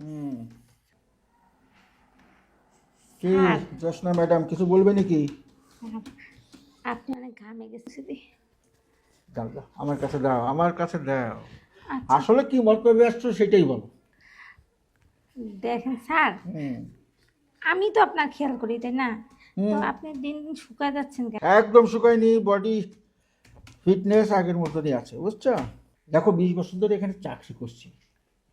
হুম। কি হ্যাঁ। জোসনা ম্যাডাম কিছু বলবে নাকি? আপনি অনেক ঘামে গেছে দি দাও দাও আমার কাছে দাও আমার কাছে দাও। আচ্ছা। আসলে কি মতলবে আসছো সেটাই বলো। দেখেন স্যার আমি তো আপনার খেয়াল করি তাই না? তো আপনি দিন দিন শুকায় যাচ্ছেন একদম শুকায়নি বডি ফিটনেস আগের মতনই আছে বুঝছ? দেখো বিশ বছর ধরে এখানে চাকরি করছি।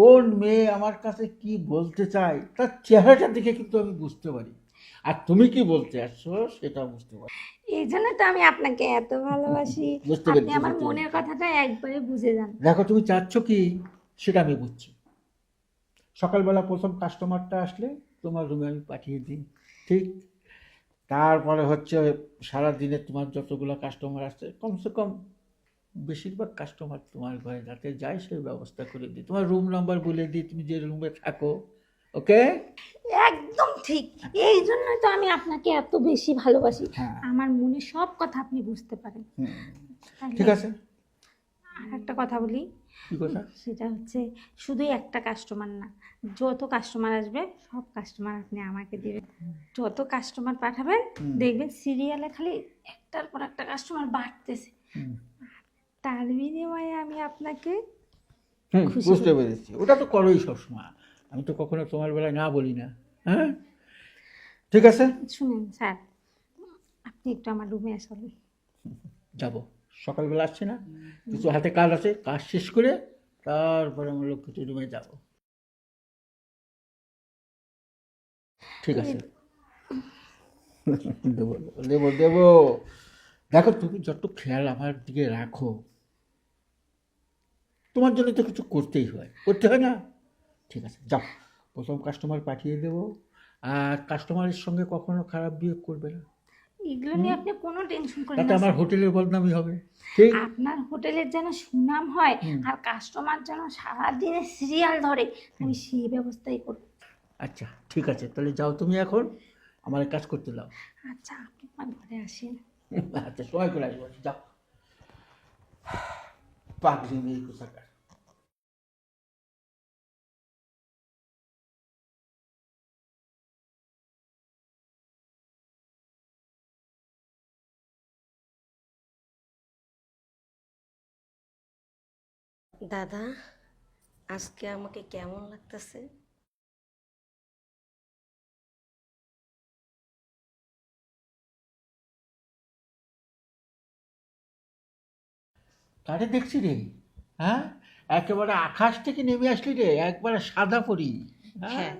কোন মেয়ে আমার কাছে কি বলতে চায় তার চেহারাটা দেখে কিন্তু আমি বুঝতে পারি। আর তুমি কি বলতে আসছো সেটা বুঝতে পারি। এই জন্য তো আমি আপনাকে এত ভালোবাসি। বুঝতে আপনি আমার মনের কথাটা একবারে বুঝে যান। দেখো তুমি চাচ্ছ কি সেটা আমি বুঝছি। সকালবেলা প্রথম কাস্টমারটা আসলে তোমার রুমে আমি পাঠিয়ে দিই ঠিক? তারপরে হচ্ছে সারা দিনে তোমার যতগুলো কাস্টমার আসছে কমসে কম বেশিরভাগ কাস্টমার তোমার ঘরে যাতে যায় সেই ব্যবস্থা করে দিই। তোমার রুম নাম্বার বলে দিই তুমি যে রুমে থাকো ওকে একদম ঠিক। এই জন্যই তো আমি আপনাকে এত বেশি ভালোবাসি। হ্যাঁ। আমার মনে সব কথা আপনি বুঝতে পারেন। ঠিক আছে। আর একটা কথা বলি। সেটা হচ্ছে শুধুই একটা কাস্টমার না যত কাস্টমার আসবে সব কাস্টমার আপনি আমাকে দিবেন। যত কাস্টমার পাঠাবেন দেখবেন সিরিয়ালে খালি একটার পর একটা কাস্টমার বাড়তেছে। তার বিনিময়ে আমি আপনাকে হুম, বুঝতে পেরেছি। ওটা তো করোই সবসময়। আমি তো কখনো তোমার বেলায় না বলি না। হ্যাঁ? ঠিক আছে? শুনুন স্যার আপনি একটু আমার রুমে আসবেন যাব। সকালবেলা আসছে না। কিছু হাতে কাজ আছে কাজ শেষ করে তারপরে আমরা লক্ষ্মীটি রুমে যাব। ঠিক আছে। দেবো দেবো দেবো দেখো তুমি যত খেয়াল আমার দিকে রাখো তোমার জন্য তো কিছু করতেই হয়। করতে হয় না? ঠিক আছে যাও। প্রথম কাস্টমার পাঠিয়ে দেবো। আর কাস্টমারের সঙ্গে কখনো খারাপ বিহেভ করবে না। এগুলো নিয়ে আপনি কোনো টেনশন করেন না আমার হোটেলের বদনামি হবে। ঠিক? আপনার হোটেলের যেন সুনাম হয় আর কাস্টমার যেন সারাদিনে সিরিয়াল ধরে আমি সেই ব্যবস্থাই করব। আচ্ছা ঠিক আছে তাহলে যাও তুমি এখন। আমার কাজ করতে দাও। আচ্ছা আপনি ঘরে আসেন। আচ্ছা সময় করে আসব। যাও। পাগলি মেয়ে কোথাকার? দাদা আজকে আমাকে কেমন লাগতেছে? কারে দেখছি রে হ্যাঁ? একেবারে আকাশ থেকে নেমে আসলি রে একবারে সাদা পরি হ্যাঁ?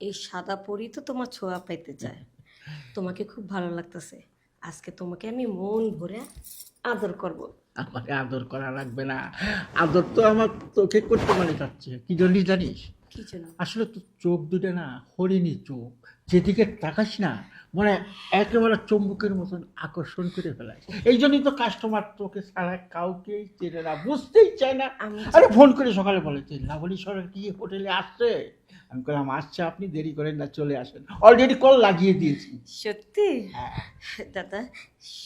এই সাদা পরি তো তোমার ছোঁয়া পাইতে চায়। তোমাকে খুব ভালো লাগতেছে। আজকে তোমাকে আমি মন ভরে আদর করব। আমাকে আদর করা লাগবে না। আদর তো আমার তোকে করতে মানে যাচ্ছে। কি জন্য জানিস? আসলে তো চোখ দুটো না হরিণী চোখ। যেদিকে তাকাস না মানে একেবারে চম্বুকের মতন আকর্ষণ করে ফেলায় এই জন্যই তো কাস্টমার তোকে ছাড়া কাউকেই চেনে না বুঝতেই চায় না। আরে ফোন করে সকালে বলেছে লাভলি সরকার কি হোটেলে আসছে? আমি বললাম আসছে আপনি দেরি করেন না চলে আসেন। অলরেডি কল লাগিয়ে দিয়েছি। সত্যি? হ্যাঁ। দাদা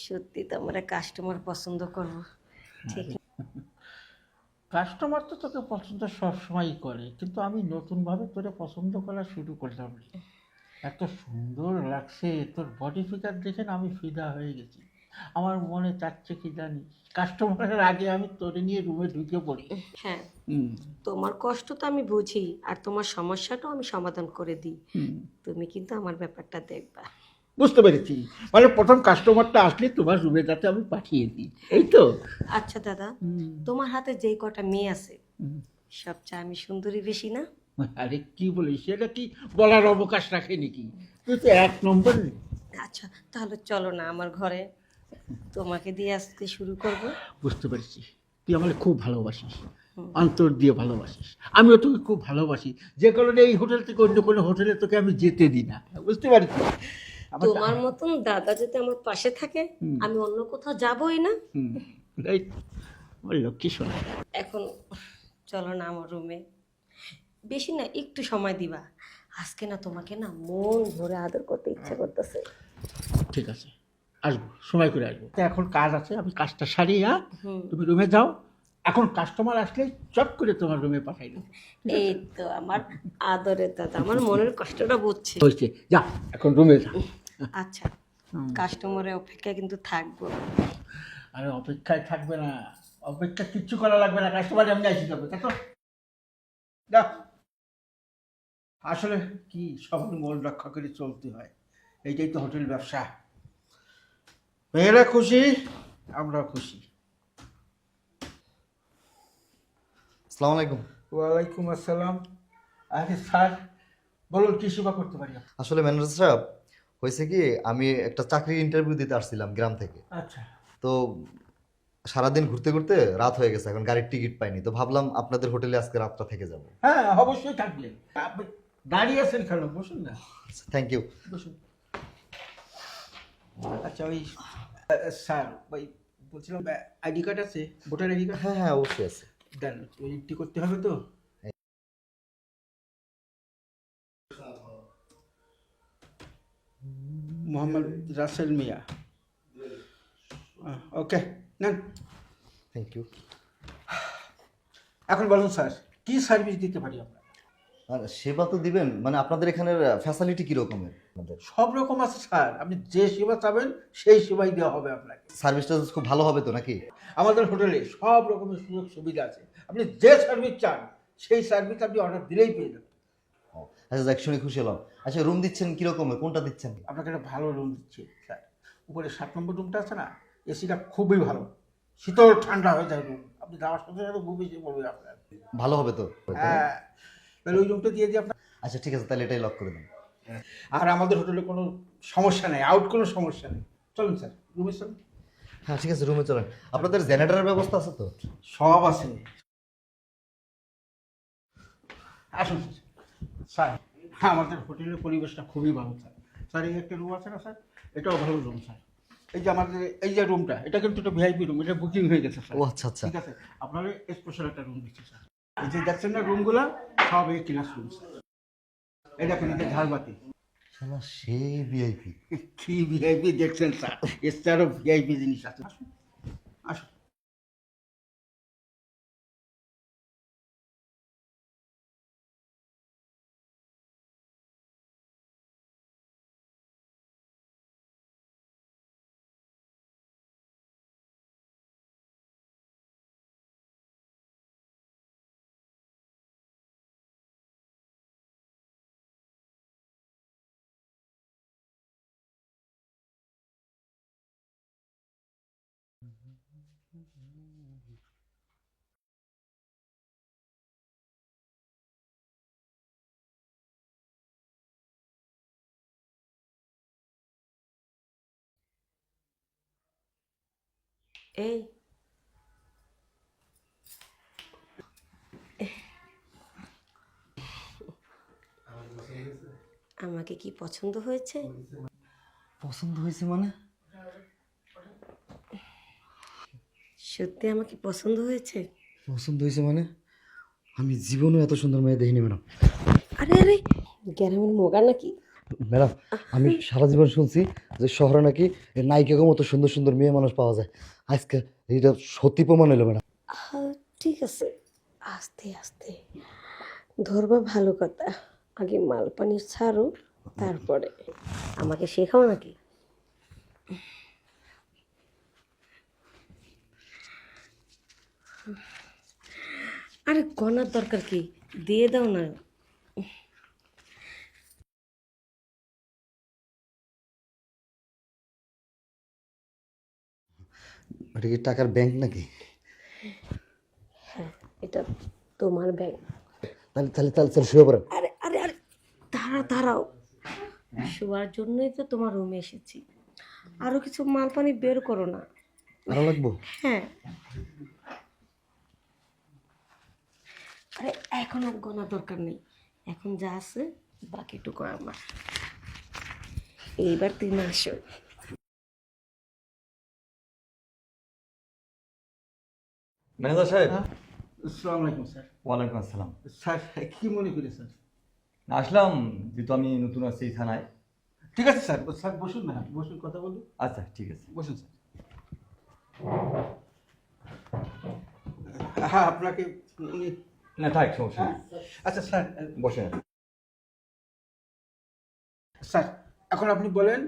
সত্যি তো আমরা কাস্টমার পছন্দ করব। ঠিক কাস্টমার তো তোকে পছন্দ সবসময়ই করে কিন্তু আমি নতুনভাবে তোরে পছন্দ করা শুরু করলাম। এত সুন্দর লাগছে তোর বডি ফিগার দেখে না আমি ফিদা হয়ে গেছি। আমার মনে চাচ্ছে কি জানিস? কাস্টমারের আগে আমি তোরে নিয়ে রুমে ঢুকে পড়ি। হ্যাঁ তোমার কষ্ট তো আমি বুঝি আর তোমার সমস্যাটাও আমি সমাধান করে দিই। তুমি কিন্তু আমার ব্যাপারটা দেখবা। বুঝতে পেরেছি। মানে প্রথম কাস্টমারটা আসলে তোমার রুমে যাতে আমি পাঠিয়ে দিই। এই তো? আচ্ছা দাদা তোমার হাতে যেই কটা মেয়ে আছে। সবচেয়ে আমি সুন্দরী বেশি না? আরে কি বলিস? সেটা কি বলার অবকাশ রাখে নাকি? তুই তো এক নম্বর। আচ্ছা তাহলে চলো না আমার ঘরে। তোমাকে দিয়ে আজকে শুরু করব। বুঝতে পেরেছি। তুই আমাকে খুব ভালোবাসিস অন্তর দিয়ে ভালোবাসিস। আমিও তোকে খুব ভালোবাসি। যে কারণে এই হোটেল থেকে অন্য কোনো হোটেলে তোকে আমি যেতে দিই না। বুঝতে পারছি? তোমার মতন দাদা যদি আমার পাশে থাকে আমি অন্য কোথাও যাবই না। লক্ষ্মী শোনা এখন চলো না আমার রুমে। বেশি না একটু সময় দিবা। আজকে না তোমাকে না মন ভরে আদর করতে ইচ্ছা করতেছে। ঠিক আছে আসব সময় করে আসব। তা এখন কাজ আছে আমি কাজটা সারি হ্যাঁ? তুমি রুমে যাও এখন কাস্টমার আসলে চট করে তোমার রুমে পাঠাই দেবো। এই তো আমার আদরের দাদা আমার মনের কষ্টটা বুঝছে। হয়েছে যা এখন রুমে যা। আচ্ছা কাস্টমারের অপেক্ষা কিন্তু থাকব। আরে অপেক্ষায় থাকবে না অপেক্ষা কিচ্ছু করা লাগবে না কাস্টমার এমনি আসি যাবে তো যা আসলে কি সবার মন রক্ষা করে চলতে হয়? এইটাই তো হোটেল ব্যবসা। মেয়েরা খুশি আমরা খুশি। আসসালামু আলাইকুম। ওয়ালাইকুম আসসালাম। আরে স্যার বলুন কি সেবা করতে পারি আসলে ম্যানেজার সাহেব হয়েছে কি আমি একটা চাকরির ইন্টারভিউ দিতে আসছিলাম গ্রাম থেকে। আচ্ছা। তো সারাদিন ঘুরতে ঘুরতে রাত হয়ে গেছে এখন গাড়ির টিকিট পাইনি। তো ভাবলাম আপনাদের হোটেলে আজকে রাতটা থেকে যাব। হ্যাঁ অবশ্যই থাকবেন দাঁড়িয়ে আছেন কেন বসুন না। থ্যাংক ইউ বসুন। আচ্ছা ওই স্যার ওই বলছিলাম আইডি কার্ড আছে ভোটার আইডি কার্ড? হ্যাঁ হ্যাঁ অবশ্যই আছে। দেন ওই একটি করতে হবে তো। মোহাম্মদ রাসেল মিয়া। ওকে নেন। থ্যাংক ইউ এখন বলুন স্যার কি সার্ভিস দিতে পারি আমরা? আর সেবা তো দিবেন মানে আপনাদের এখানের ফ্যাসিলিটি কীরকমের আপনাদের সব রকম আছে স্যার আপনি যে সেবা চাবেন সেই সেবাই দেওয়া হবে আপনাকে। সার্ভিসটা খুব ভালো হবে তো নাকি? আমাদের হোটেলে সব রকমের সুযোগ সুবিধা আছে। আপনি যে সার্ভিস চান সেই সার্ভিস আপনি অর্ডার দিলেই পেয়ে যাবেন। আচ্ছা যাক শুনে খুশি হলাম। আচ্ছা রুম দিচ্ছেন কীরকমের কোনটা দিচ্ছেন? আপনাকে একটা ভালো রুম দিচ্ছি স্যার। উপরে সাত নম্বর রুমটা আছে না এসিটা খুবই ভালো। শীতল ঠান্ডা হয়ে যায় রুম আপনি যাওয়ার সাথে সাথে খুব বেশি পড়বে আপনার। ভালো হবে তো? হ্যাঁ। তাহলে ওই রুমটা দিয়ে দিই আপনার আচ্ছা ঠিক আছে তাহলে এটাই লক করে দিন। আর আমাদের হোটেলে কোনো সমস্যা নেই আউট কোনো সমস্যা নেই। চলুন স্যার রুমে চলুন। হ্যাঁ ঠিক আছে রুমে চলেন। আপনাদের জেনারেটরের ব্যবস্থা আছে তো? সব আছে। আসুন স্যার। স্যার আমাদের হোটেলের পরিবেশটা খুবই ভালো স্যার। স্যার এই একটা রুম আছে না স্যার? এটাও ভালো রুম স্যার। এই যে আমাদের এই যে রুমটা এটা কিন্তু একটা ভিআইপি রুম এটা বুকিং হয়ে গেছে স্যার। ও আচ্ছা আচ্ছা। ঠিক আছে? আপনার স্পেশাল একটা রুম দিচ্ছি স্যার। এই যে দেখছেন না রুমগুলো সব এই শুনছে। এটা এই দেখেন যে ঝালবাতি। সেই ভিআইপি কি ভিআইপি দেখছেন স্যার? এছাড়াও ভিআইপি জিনিস আছে। এই আমাকে কি পছন্দ হয়েছে? পছন্দ হয়েছে মানে? সত্যি আমাকে পছন্দ হয়েছে? পছন্দ হয়েছে মানে? আমি জীবনও এত সুন্দর মেয়ে দেখিনি ম্যাডাম। আরে আরে গ্রামের মোগা নাকি? ম্যাডাম আমি সারা জীবন শুনছি যে শহরে নাকি নায়িকাকে মতো সুন্দর সুন্দর মেয়ে মানুষ পাওয়া যায়। আজকে এটা সত্যি প্রমাণ হলো ম্যাডাম। ঠিক আছে। আস্তে আস্তে। ধরবা ভালো কথা। আগে মাল পানি ছাড়ো তারপরে। আমাকে শেখাও নাকি? আরে গনার দরকার কি? দিয়ে দাও না। এটা কি টাকার ব্যাংক নাকি? হ্যাঁ এটা তোমার ব্যাগ তাহলে তাহলে তাহলে চল শুয়ে পড়েন আরে আরে আরে দাঁড়াও দাঁড়াও। শোয়ার জন্যই তো তোমার রুমে এসেছি। আরও কিছু মাল পানি বের করো না। ভালো লাগবো? হ্যাঁ। আরে এখন আর গোনা দরকার নেই। এখন যা আছে বাকিটুকু আমার। এইবার তুমি আসো। ম্যানেজার সাহেব। আসসালামু আলাইকুম স্যার। ওয়ালাইকুম আসসালাম। স্যার কি মনে করে স্যার? আসলাম যেহেতু আমি নতুন আছি এই থানায়। ঠিক আছে স্যার। স্যার বসুন না বসুন কথা বলুন। আচ্ছা ঠিক আছে। বসুন স্যার। হ্যাঁ আপনাকে না থাক সমস্যা নেই আচ্ছা স্যার বসে স্যার এখন আপনি বলেন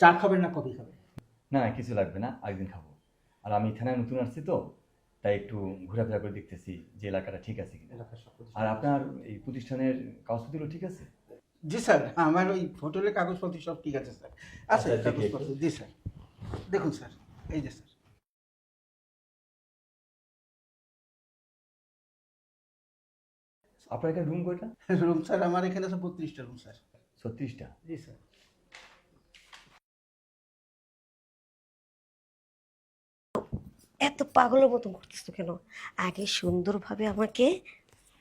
চা খাবেন না কফি খাবেন? না না কিছু লাগবে না একদিন খাব। আর আমি থানায় নতুন আসছি তো তাই একটু ঘোরাফেরা করে দেখতেছি যে এলাকাটা ঠিক আছে কিনা। আর আপনার এই প্রতিষ্ঠানের কাগজপত্রগুলো ঠিক আছে? জি স্যার আমার ওই হোটেলের কাগজপত্র সব ঠিক আছে স্যার। আচ্ছা, কাগজপত্র জি স্যার। দেখুন স্যার এই যে স্যার। আপনার এখানে রুম কয়টা? রুম স্যার আমার এখানে আছে বত্রিশটা রুম স্যার ছত্রিশটা? জি স্যার এত পাগলের মতন করতেছো কেন? আগে সুন্দরভাবে আমাকে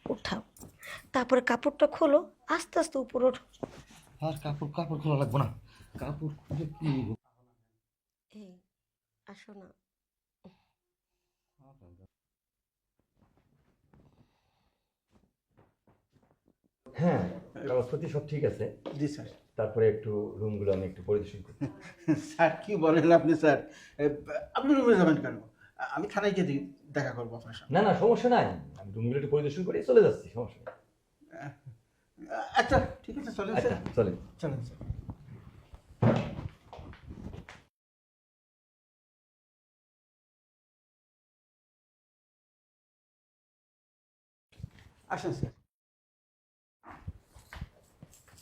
উঠাও। তারপরে কাপড়টা খোলো আস্তে আস্তে উপরে ওঠো। আর কাপড় কাপড় খোলা লাগবে না। কাপড় খুলে কি? এই আসো না হ্যাঁ কাগজপত্র সব ঠিক আছে। জি স্যার। তারপরে একটু রুমগুলো আমি একটু পরিদর্শন করি। স্যার কি বলেন আপনি স্যার? আপনি রুমে যাবেন কেন? আমি থানায় গিয়ে দেখি- করব আপনার সাথে না না সমস্যা নাই। আমি রুমগুলো একটু পরিদর্শন করে চলে যাচ্ছি সমস্যা নেই। আচ্ছা ঠিক আছে চলেন আচ্ছা স্যার চলেন। চলেন স্যার। আসেন স্যার।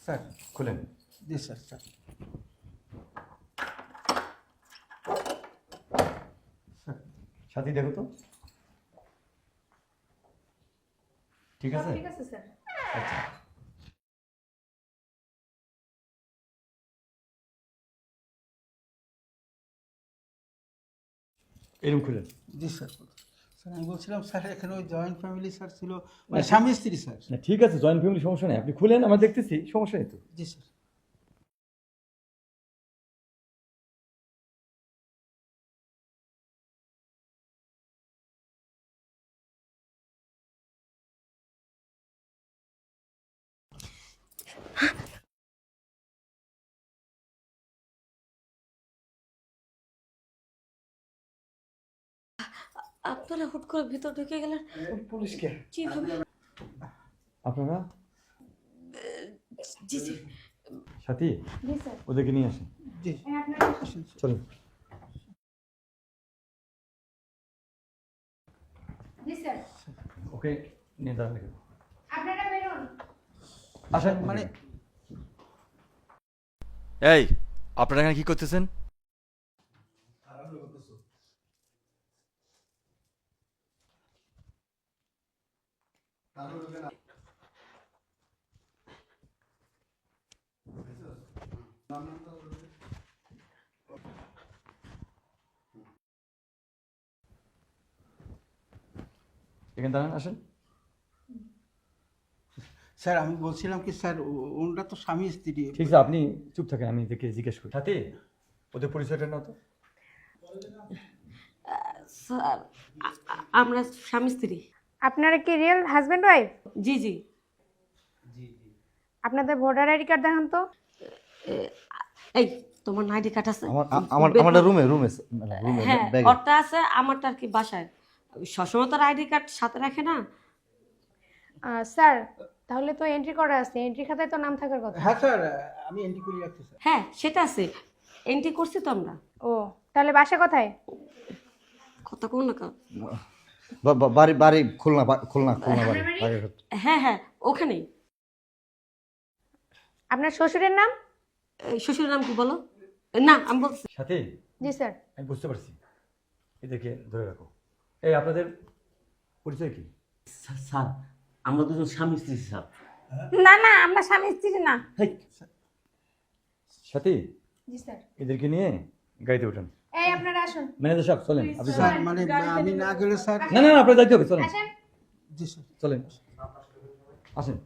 স্যার খুলেন। জি স্যার স্যার। সাথী দেখো তো। ঠিক আছে? ঠিক আছে স্যার। আচ্ছা। এরকম খুলেন। জি স্যার আমি বলছিলাম স্যার এখানে ওই জয়েন্ট ফ্যামিলি স্যার ছিল মানে স্বামী স্ত্রী স্যার। না ঠিক আছে জয়েন্ট ফ্যামিলি সমস্যা নেই। আপনি খুলেন আমরা দেখতেছি সমস্যা নেই তো। জি স্যার। আপনারা হুট করে ভিতর ঢুকে গেলেন। পুলিশকে। কীভাবে আপনারা? জি জি। সাথী? ওদেরকে নিয়ে আসেন। জি। আপনারা আসেন। স্যার। চলুন। ওকে নিয়ে দাঁড়ান আপনারা বেরোন। আসেন। মানে এই আপনারা এখানে কি করতেছেন? এখানে দাঁড়ান আসেন। স্যার আমি বলছিলাম কি স্যার ও- ওনারা তো স্বামী স্ত্রী। ঠিক আছে আপনি চুপ থাকেন আমি দেখে জিজ্ঞেস করি। সাথী ওদের পরিচয়টা নাও তো। স্যার আমরা স্বামী স্ত্রী। আপনারা কি রিয়েল হাজব্যান্ড ওয়াইফ জি জি। আপনাদের ভোটার আইডি কার্ড দেখান তো। এই তোমার আইডি কার্ড আছে? আমার আমার আমারটা রুমে রুমে রুমে হ্যাঁ ব্যাগে আছে আমারটা আর কি বাসায়। সবসময় তো আইডি কার্ড সাথে রাখে না। স্যার তাহলে তো এন্ট্রি করা আছে। এন্ট্রি খাতায় তো নাম থাকার কথা। হ্যাঁ স্যার আমি এন্ট্রি করে রাখছি স্যার। হ্যাঁ সেটা আছে। এন্ট্রি করছি তো আমরা। ও তাহলে বাসা কোথায়? কথা কোন না। বাড়ি বাড়ি খুলনা খুলনা খুলনা বাড়ি হ্যাঁ হ্যাঁ ওখানেই। আপনার শ্বশুরের নাম? এই শ্বশুরের নাম কি বলো? না আমি বলছি। সাথী? জি স্যার। আমি বুঝতে পারছি। এদেরকে ধরে রাখো। এই আপনাদের পরিচয় কি? স্যার আমরা দুজন স্বামী স্ত্রী স্যার। না না আমরা স্বামী স্ত্রী না। সাথী? জি স্যার। এদেরকে নিয়ে গাড়িতে উঠেন। এই আপনারা আসুন। ম্যানেজার সাহেব চলেন। আপনি স্যার মানে আমি না গেলে স্যার না না না যাইতে হবে চলেন। আসেন। জি স্যার চলেন। আসেন।